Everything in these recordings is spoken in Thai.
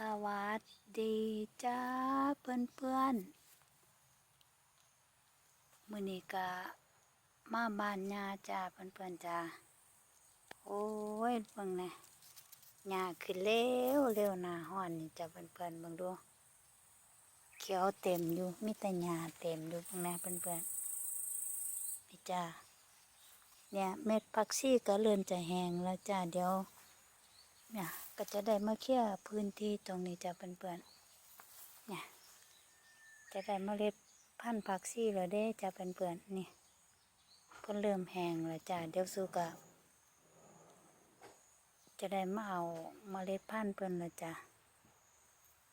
สวัสดีจ้าเพื่อนเพื่อนมือนี้กะมาบ้านยาจ้าเพื่อนเพื่อนจ้าโอ้ยเบิ่งน่ยาขึ้นเร็วเร็วหน้าห้อนนี่จ้าเพื่อนเพื่อนเบิ่งดูเขียวเต็มอยู่มีแต่หญ้าเต็มอยู่เบิ่งน่เพื่อนเพื่อนนี่จ้าเนี่ยเม็ดผักชีก็เริ่มจะแห้งแล้วจ้าเดี๋ยวเนี่ย ก็จะได้มาเคลียพื้นที่ตรงนี้จะเปื่อนๆเนี่ยจะได้เมล็ดพันธุ์ผักชีแล้วเด้จะเปื่อนๆนี่เพิ่นเริ่มแห้งแล้วจ้ะเดี๋ยวสู้กับจะได้มาเอาเมล็ดพันธุ์เพิ่นแล้วจ้ะ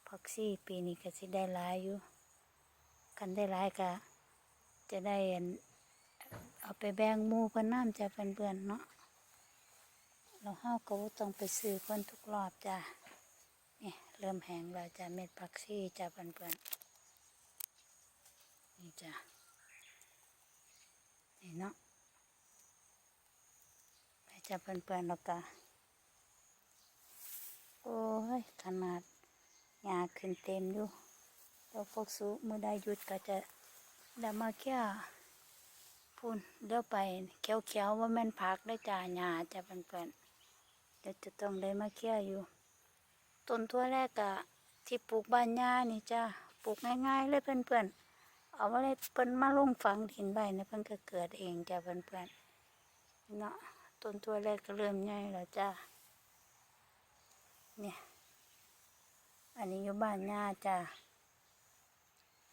ผักชีปีนี้ก็สิได้หลายอยู่กันได้หลายก็จะได้เอาไปแบ่งมูเพิ่นน้ำจะเปื่อนๆเนาะ เราเฮาก็บ่ต้องไปซื้อเพิ่นทุกรอบจ้ะนี่เริ่มแห้งแล้วจ้ะเม็ดผักชีจ้ะเพื่อนๆนี่จ้ะนี่เนาะจ้ะเพื่อนๆแล้วก็โอ้ยขนาดหญ้าขึ้นเต็มอยู่แล้วพวกสุมือใดหยุดก็จะได้มาแค่พูนเดี๋ยวไปเขียวๆว่าแม่นผักได้จ้ะหญ้าจ้ะเพื่อนๆ เดี๋ยวจะต้องได้มาเคลียอยู่ ต้นทั่วแรกอะที่ปลูกบ้านย่านี่จ้าปลูกง่ายๆเลยเพื่อนๆ เอามาเลยเพิ่นมาลงฝังดินใบนะเพิ่นก็เกิดเองจ้าเพื่อนๆเนาะต้นทั่วแรกก็เริ่มใหญ่แล้วจ้าเนี่ยอันนี้อยู่บ้านย่าจ้า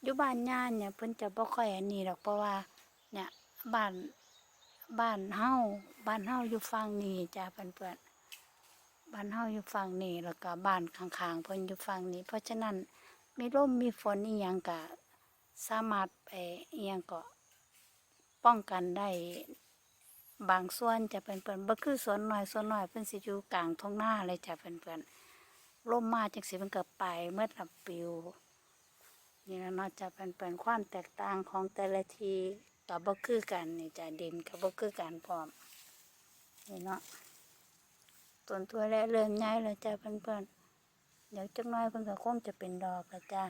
อยู่บ้านย่าเนี่ยเพิ่นจะบ่ค่อยอันนี้หรอกเพราะว่าเนี่ยบ้านบ้านเฮาบ้านเฮาอยู่ฝั่งนี้จ้าเพื่อนๆ บ้านเฮาอยู่ฝั่งนี้แล้วก็บ้านข้างๆเพิ่นอยู่ฝั่งนี้ เพราะฉะนั้นมีลมมีฝนอีหยังก็สามารถไปอีหยังก็ป้องกันได้บางส่วนจะเป็นเพิ่นบ่คือสวนน้อยสวนน้อยเพิ่นสิอยู่กลางท้องนาเลยจ้ะเพิ่นๆลมมาจังสิเพิ่นก็ไปเมื่อละปิวนี่นะเนาะจะเป็นเพิ่นความแตกต่างของแต่ละทีก็บ่คือกันนี่จ้ะดินก็บ่คือกันพร้อมนี่เนาะ ต้นตัวแรกเริ่มใหญ่แล้วจ้าเพื่อนๆเดี๋ยวจักน้อยเพิ่นก็คงจะเป็นดอกแล้วจ้า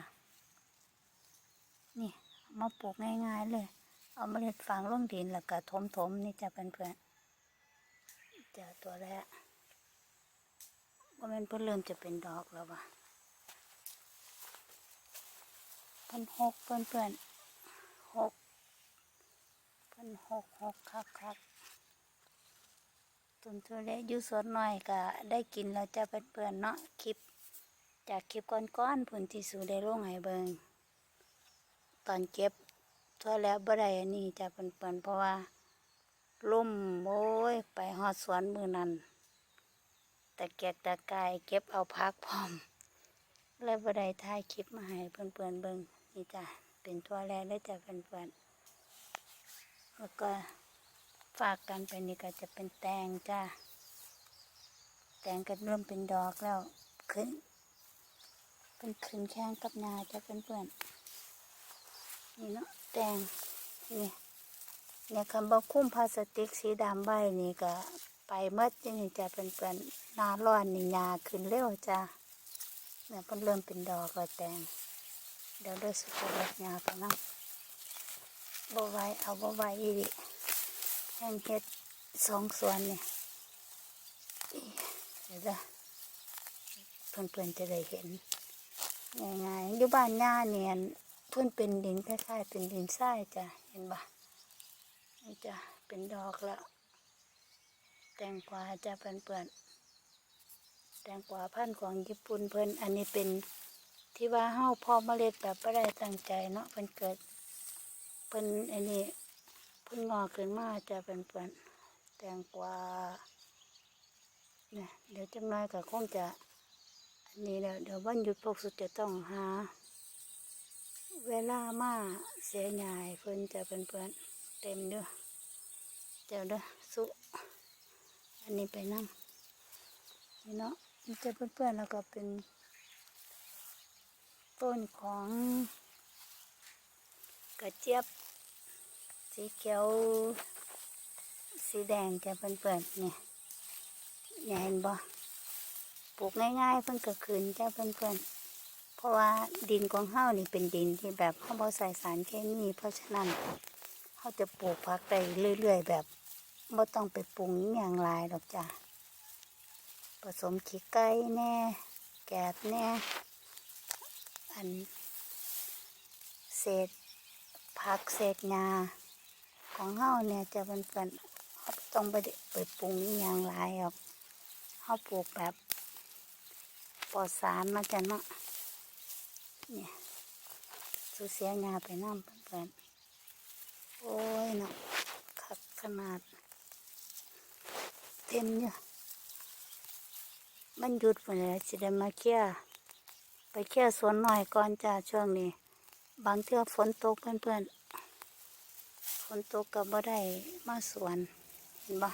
นี่มาปลูกง่ายๆเลย เอาเมล็ดฝังลงดินแล้วก็ถมๆนี่จ้าเพื่อนๆจ้าตัวแรกว่ามันเพิ่นเริ่มจะเป็นดอกแล้ววะเพิ่นหกเพื่อนๆหกเพิ่นหกหกคักคัก ต้นทุเรศอยู่สวนหน่อยก็ได้กินแล้วจะเป็นเปื่อนๆเนาะคลิป จากคลิปก้อนๆผลที่สูได้ลงให้เบิงตอนเก็บทั่วแล้วบ่ได้อันนี้จะเป็นเปื่อนๆเพราะว่าล่มโอ้ยไปหอดสวนมือนั้นแต่เกียกตะกายเก็บเอาพักพร้อมเลยบ่ได้ถ่ายคลิปมาให้เพื่อนๆเบิงนี่จ้ะเป็นทั่วแล้วแล้จะเป็นเปื่อนๆแล้วก็ ฝากกันไปนี่ก็จะเป็นแตงจ้า แตงก็เริ่มเป็นดอกแล้วขึ้น เป็นขึ้นแข้งกับนาจะเป็นเพื่อนๆนี่เนาะแตงนี่เนี่ยคำบอกคุ้มพลาสติกสีดำใบนี่ก็ไปเมื่อนี่จะเป็นเพื่อนนาร้อนนี่ยาขึ้นเร็วจ้าเนี่ยมันเริ่มเป็นดอกแล้วแตงเดี๋ยวด้อสุกเล็กยาไปนั่งบ่ไหวเอาบ่ไหวอีก แห้งเห็ดสองส่วนเนี่ยเดี๋ยวจะเพื่อนๆจะได้เห็นง่ายๆอยู่บ้านหญ้าเนี่ยเพื่อนเป็นดินคล้ายๆเป็นดินทรายจ้ะเห็นปะนี่จ้ะเป็นดอกแล้วแตงกวาจะเพื่อนๆแตงกวาพันธุ์ของญี่ปุ่นเพิ่นอันนี้เป็นที่ว่าเฮาพอเมล็ดแบบไม่ได้ตั้งใจเนาะเพิ่นเกิดเพิ่นอันนี้ พิ่งงอกขึ้นมาจะเป็นเปนแตงกวาเนี่ยเดี๋ยวจังน้อยก็คงจะอันนี้แล้วเดี๋ยววันหยุดพวกสุดจะต้องหา เวลามาเสียหายเพิ่นจะเป็นเพื่อนเต็มเด้อเจ้าเด้อสุอันนี้ไปนั่งนี่เนาะมันจะเพื่อนๆแล้วก็เป็น ต้นของกระเจี๊ยบ สีเขียว สีแดงจะเปิ่นๆเนี่ยเนี่ยเห็นบ่ปลูกง่ายๆเพิ่นก็ขึ้นจ้าเพื่อนๆ เพราะว่าดินของเฮานี่เป็นดินที่แบบเฮาบ่ใส่สารเคมีเพราะฉะนั้นเฮาจะปลูกผักได้เรื่อย ๆ แบบบ่ต้องไปปรุงอย่างหลายดอกจ้ะผสมขี้ไก่แน่ แกบแน่ อัน เศษผักเศษงา ของเฮาเนี่ยจะเป็นเป็นเฮาต้องไปไปปรุงอย่างหลายหรอกเฮาปลูกแบบปลอดสารมาจะเนาะเนี่ยสูเสียงาไปน้ำเพื่อนโอ้ยเนาะคักขนาด เต็มเนี่ยมันหยุดไปเลยสิได้มาเคลียไปเคลียสวนหน่อยก่อนจ้าช่วงนี้ บางเทื่อฝนตกเพื่อนๆ นตกก็บบ่ได้มาสวนเห็นบ่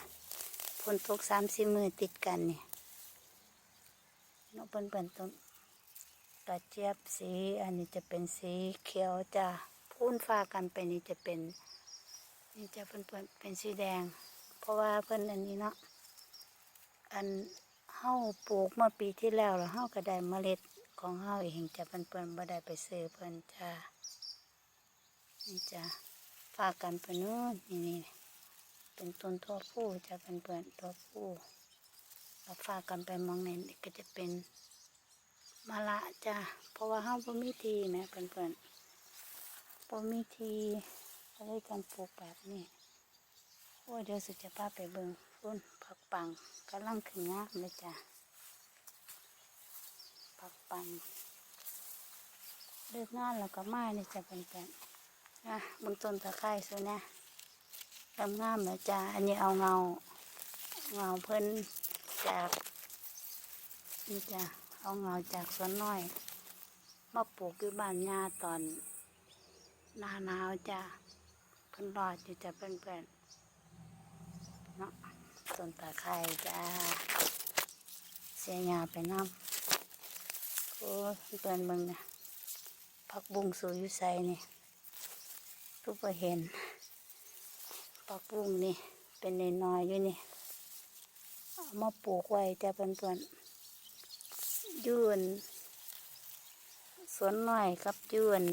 ฝนตกสามสี่มือติดกันนี่เนกเปิ้นๆต้นกระเจี๊ยบสี อันนี้จะเป็นสีเขียวจ้าพูนฟ้ากันไปนี่จะเป็นนี่จะเพิ่นเพิ่นเป็นสีแดง เพราะว่าเพิ่นอันนี้เนาะอันเฮาปลูกเมื่อปีที่แล้วแล้วเฮาก็ได้เมล็ดของเฮาเองจะเพิ่นเพิ่นบ่ได้ไปซื้อเพิ่นจ้านี่จ้ะ ฝากกันไปนู้นนี่นี่เป็นต้นทั่วผู้จะเป็นเปลือนทั่วผู้เราฝากกันไปมองในนี่ก็จะเป็นมะละจ้ะเพราะว่าเฮาบ่มีทีแหม่เพื่อนๆบ่มีทีก็เลยกันปลูกแบบนี้โอ้เดี๋ยวสุจะพาไปเบิ่งฟุ้นผักปังกำลังขึ้นงามเลยจ้ะผักปังเลิกงานแล้วก็มานี่จะเป็นแบบ นะบางต้นตะไคร้ซะนะงามงามนะจ้าอันนี้เอาเงา เงาเพิ่นจากนี่จ้ะเอาเงาจากสวนน้อยมาปลูกอยู่บ้านยาตอนหน้าหนาวจ้าเพิ่นรอดอยู่จะเพื่อนๆเนาะต้นตะไคร้จ้าเสียหญ้าไปน้ำโอ้เพื่อนเบิ่งนะผักบุ้งสูอยู่ใส่นี่ ทุกคนเห็นปลาปุ้งนี่ เป็นในน้อยอยู่นี่เอามาปลูกไว้จะเป็นส่วนยืนสวนหน้อยกับยืน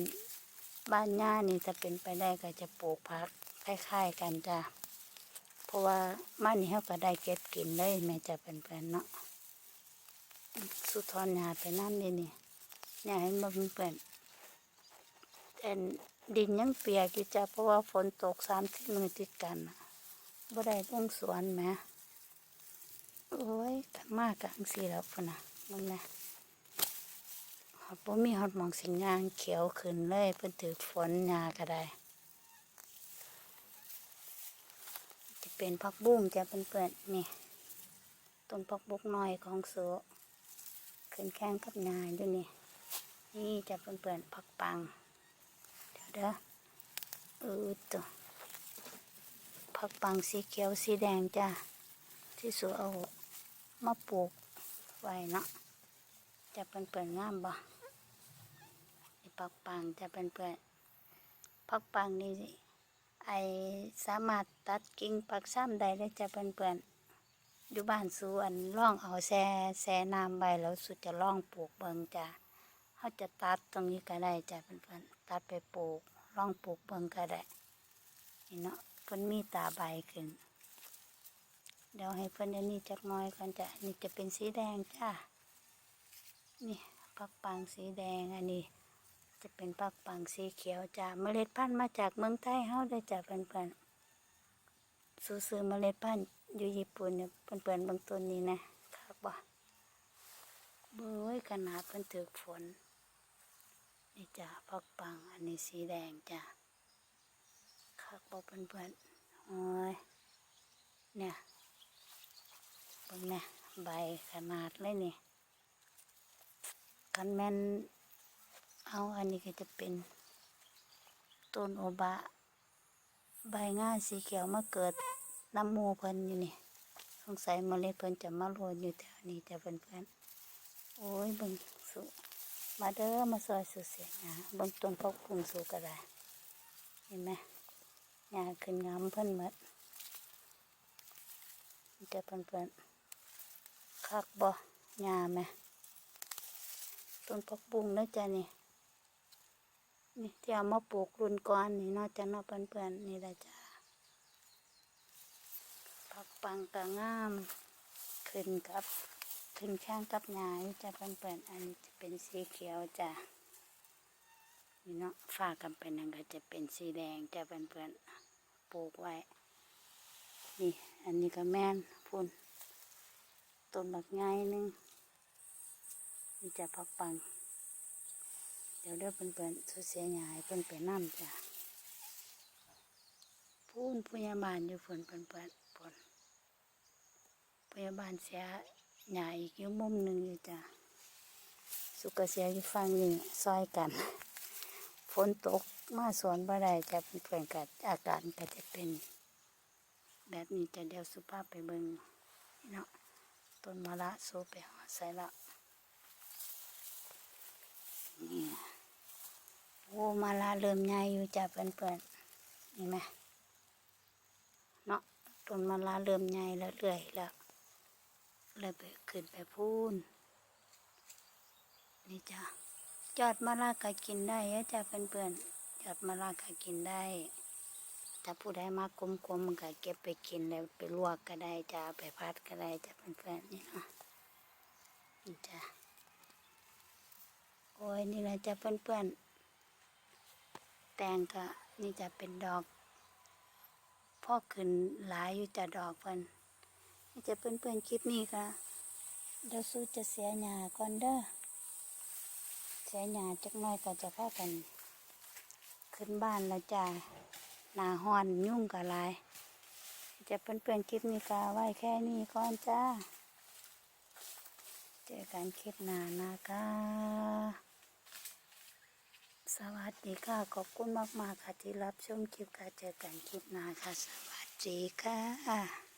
บ้านย่านี่จะเป็นไปได้ก็จะปลูกผักคล้ายๆกันจ้ะเพราะว่ามันนี่เขาก็ได้เก็บกินเลยแม่จะเป็นเพื่อนๆเนาะสุทอนหาไปน้ำนี่นี่เนี่ยให้มันเปื่อนแต่ ดินยังเปียกอยู่จ้ะเพราะว่าฝนตกสามที่มือติดกันน่ะบ่ได้ลงสวนแหมโอ้ยกันมากกังสีแล้วพุ่นน่ะมึงนะฮอดบ่มีฮอดมองสิงางเขียวขึ้นเลยเพิ่นถือฝนหญ้าก็ได้จะเป็นผักบุ้งจะเป็นเปิดๆนี่ต้นผักบุกน้อยของโสขึ้นแข้งกับหญ้าอยู่นี่นี่จะเป็นเปิดๆผักปัง เด้อเออตัวผักปังสีเขียวสีแดงจ้าที่สูเอามาปลูกไว้เนาะจะเป็นเปิดงามบ่ผักปังจะเป็นเปิดผักปังนี่ไอสามารถตัดกิ่งปักซ้ำได้เลยจะเป็นเปิดอยู่บ้านสวนล่องเอาแซ่แซ่น้ำไว้แล้วสุดจะล่องปลูกเบิงจ้า เขาจะตัดตรงนี้ก็ได้จ้ะเพื่อนๆตัดไปปลูกลองปลูกเบิ่งก็ได้นี่เนาะเพิ่นมีตาใบขึ้น เดี๋ยวให้เพิ่นอันนี้จักน้อยก่อนจ้ะนี่จะเป็นสีแดงจ้านี่ปักปังสีแดงอันนี้ จะเป็นปักปังสีเขียวจ้าเมล็ดพันธุ์มาจากเมืองไทยเฮาได้จ้ะเพื่อนๆซื้อเมล็ดพันธุ์อยู่ญี่ปุ่นเนี่ยเพื่อนๆบางต้นนี้นะครับบ่เบ้ยขนาดเพิ่นถือฝน นี่จ้ะพักปัง อันนี้สีแดงจ้ะคักบอเพื่อนๆโอ้ยเนี่ยเบิ่งเนี่ยใบขนาดเลยนี่กันแม่นเอาอันนี้ก็จะเป็นต้นโอบะ ใบง่าสีเขียวมาเกิดน้ำมูเพิ่นอยู่นี่สงสัยเมล็ดเพิ่นจะมาโรยอยู่แถวนี้จ้ะเพื่อนๆโอ้ยเบิ่งสุ มาเด้อมาซอยสุเสียงนะเบิ่งต้นพกพุ่งสูก็ได้เห็นไหมหญ้าขึ้นงามเพิ่นหมดมันจะเพิ่นเพิ่นคักบ่หญ้าไหมต้นผักบุ้งนะจ๊ะนี่นี่ที่เอามาปลูกรุ่นก่อนนี่นาะจ้ะเนาะเพื่อนๆนี่แหละจ้ะผักปังกะงามขึ้นกับ ขึ้นข้างกับหญ้ายจะเพื่อนๆอันนี้จะเป็นสีเขียวจ้ะนี่เนาะฝากันเป็นนั่นก็จะเป็นสีแดงจะเพื่อนๆปลูกไว้ นี่อันนี้ก็แม่นพุ่นต้นบักใหญ่หนึงนี่จะพักปัง เดี๋ยวเด้อเพิ่นเปินสุเสียหายเพิ่นไปน้ำจ้ะพูนพยาบาลอยู่ฝนเพิ่นเปินฝนพยาบาลเสีย หายอีกอยู่มุมหนึ่งอยู่จ้ะสุกเสียอยู่ฟังนี่ซอยกันฝนตกมาสวนบ่ได้จะเป็นเพื่อนกับอากาศก็จะเป็น แบบนี้จะเดียวสุภาพไปเบิงเนาะต้นมะละโซไปหาใส่ละนี่โอ้มะละเริ่มใหญ่อยู่จ้ะเพื่อนๆนี่ไหมเนาะต้นมะละเริ่มใหญ่แล้วเรื่อยแล้ว เลยไปขึ้นไปพูนนี่จ้ะยอดมะละก็กินได้เด้อจ้ะเพื่อนๆยอดมะละก็กินได้ถ้าผู้ใดมากลมๆมันก็เก็บไปกินแล้วไปลวกก็ได้จะเอาไปพัดก็ได้จ้ะเป็นเพื่อนๆนี่เนาะนี่จ้ะโอ้ยนี่แหละจ้ะเพื่อนๆแตงก็นี่จะเป็นดอกพ่อขึ้นหลายอยู่จะดอกเพิ่นนี่ จะเพื่อนๆคลิปนี้ก็เดี๋ยวสู้จะเสียหยาก่อนเด้อเสียหยาจักหน่อยก็จะพากัน ขึ้นบ้านแล้วจ้าหนาหอนยุ่งกับลาย จะเป็นเพื่อนๆคลิปนี้กาไว้แค่นี้ก่อนจ้า เจอกันคลิปหน้านะคะสวัสดีค่ะ ขอบคุณมากๆค่ะที่รับชมคลิปค่ะ เจอกันคลิปหน้าค่ะ สวัสดีค่ะ